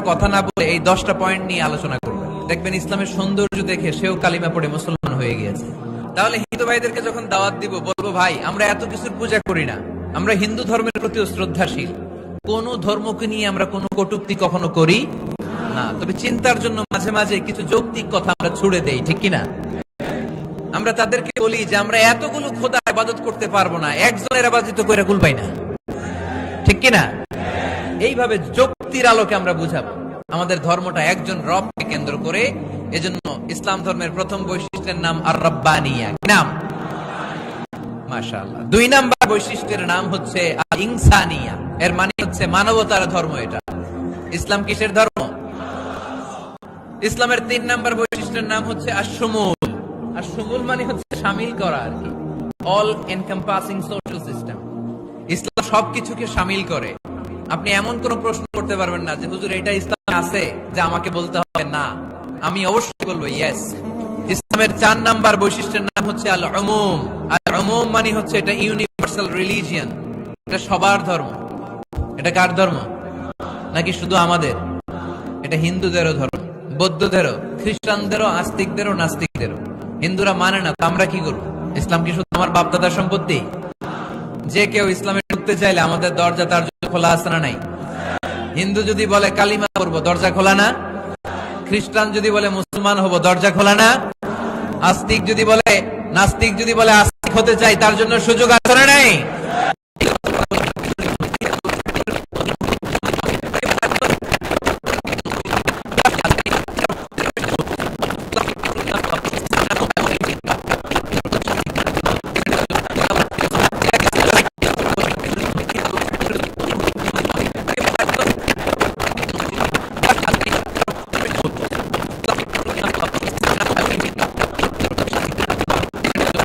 কথা না বলে এই দশটা পয়েন্ট নিয়ে আলোচনা করবেন। দেখবেন ইসলামের সৌন্দর্য দেখে সেও কালিমা পড়ে মুসলমান হয়ে গিয়েছে। তাহলে হিন্দু ভাইদেরকে যখন দাওয়াত দিব, বলব, ভাই, আমরা এত কিছুর পূজা করি না। আমরা হিন্দু ধর্মের প্রতিও শ্রদ্ধাশীল। কোন ধর্মকে নিয়ে আমরা কোনো কটুক্তি কখনো করি না। তবে চিন্তার জন্য মাঝে মাঝে কিছু যৌক্তিক কথা আমরা ছুড়ে দেই, ঠিক কিনা? আমরা তাদেরকে বলি যে, আমরা এতগুলো খোদা আবাদত করতে পারব না। একজনের আবাদিত করে কুল না। ঠিক কিনা? এইভাবে যুক্তির আলোকে আমরা বুঝাবো। আমাদের ধর্মটা একজন রবকে কেন্দ্র করে, এজন্য ইসলাম ধর্মের প্রথম বৈশিষ্ট্যের নাম আর রব্বানিয়া নাম? মাশাআল্লাহ। দুই নাম্বার বৈশিষ্ট্যের নাম হচ্ছে আল ইনসানিয়া এর মানে হচ্ছে মানবতার ধর্ম এটা। ইসলাম কিসের ধর্ম? ইসলামের তিন নাম্বার বৈশিষ্ট্যের নাম হচ্ছে আসমুল আসমুল মানে হচ্ছে সামিল করা আর কি। অল এনকম্পাসিং সোশ্যাল সিস্টেম ইসলাম সবকিছুকে সামিল করে। আপনি এমন কোন প্রশ্ন করতে পারবেন না যে, হুজুর, এটা ইসলাম আছে যে আমাকে বলতে হবে? না। আমি অবশ্যই বলব ইয়েস ইসলামের চার নাম্বার বৈশিষ্ট্যের নাম হচ্ছে আল অমুম আল অমুম মানে হচ্ছে এটা ইউনিভার্সাল রিলিজিয়ন এটা সবার ধর্ম। এটা কার ধর্ম? নাকি শুধু আমাদের? এটা হিন্দুদেরও ধর্ম। বৌদ্ধদেরও, খ্রিস্টানদেরও, আস্তিকদেরও, নাস্তিকদেরও। হিন্দুরা মানে না, তো আমরা কি করব? ইসলাম কি শুধু আমার বাপদাদার সম্পত্তি? যে কেউ ইসলামে ঢুকতে চাইলে আমাদের দরজা তার জন্য খোলা আছে না নাই? হিন্দু যদি বলে, কালিমা করব দরজা খোলা না? খ্রিস্টান যদি বলে, মুসলমান হব, দরজা খোলা না? আস্তিক যদি বলে, নাস্তিক যদি বলে, আস্তিক হতে চাই, তার জন্য সুযোগ আছে না নাই?